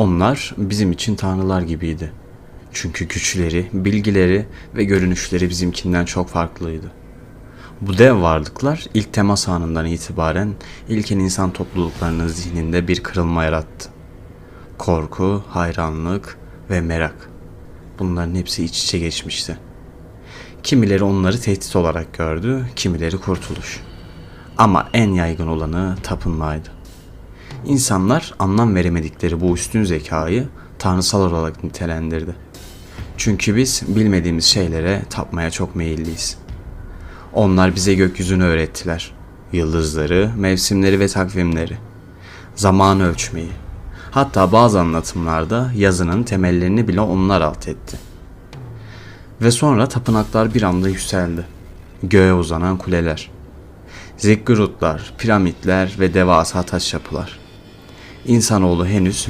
Onlar bizim için tanrılar gibiydi. Çünkü güçleri, bilgileri ve görünüşleri bizimkinden çok farklıydı. Bu dev varlıklar ilk temas anından itibaren ilkin insan topluluklarının zihninde bir kırılma yarattı. Korku, hayranlık ve merak. Bunların hepsi iç içe geçmişti. Kimileri onları tehdit olarak gördü, kimileri kurtuluş. Ama en yaygın olanı tapınmaydı. İnsanlar anlam veremedikleri bu üstün zekayı tanrısal olarak nitelendirdi. Çünkü biz bilmediğimiz şeylere tapmaya çok meyilliyiz. Onlar bize gökyüzünü öğrettiler. Yıldızları, mevsimleri ve takvimleri. Zamanı ölçmeyi. Hatta bazı anlatımlarda yazının temellerini bile onlar alt etti. Ve sonra tapınaklar bir anda yükseldi. Göğe uzanan kuleler. Zikkurutlar, piramitler ve devasa taş yapılar. İnsanoğlu henüz